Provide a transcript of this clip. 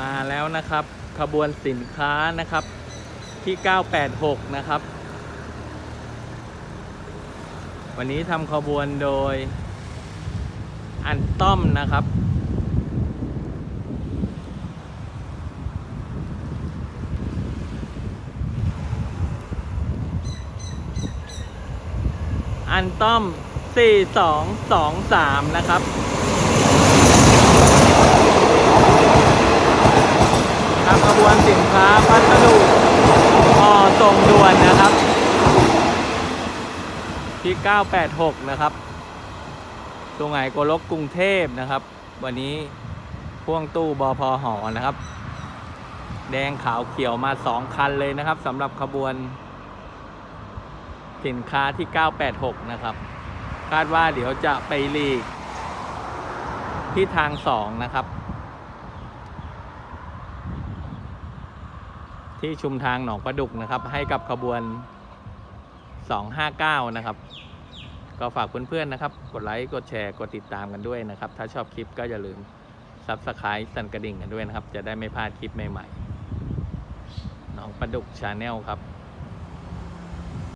มาแล้วนะครับ ขบวนสินค้านะครับที่ 986 นะครับ วันนี้ทำขบวนโดยอันต้อมนะครับ อันต้อม 4223 นะครับ ทำขบวนสินค้าพัสดุห่อส่งด่วนนะครับ ที่ 986 นะครับตรงไหนโกลกกรุงเทพนะครับ วันนี้พ่วงตู้บอพอหอนะครับ แดงขาวเขียวมา 2 คันเลยนะครับสำหรับขบวน สินค้าที่ 986 นะครับ คาดว่าเดี๋ยวจะไปลีกที่ทาง 2 นะครับ ที่ชุมทางหนองประดุกนะครับ ให้กับขบวน 259 นะครับ ก็ฝากเพื่อนๆนะครับ กดไลค์กดแชร์กดติดตามกันด้วยนะครับ ถ้าชอบคลิปก็อย่าลืม s ับสไครต์สั่นกระดิ่งกันด้วยนะครับ จะได้ไม่พลาดคลิปใหม่ๆหนองประดุกชาแนลครับ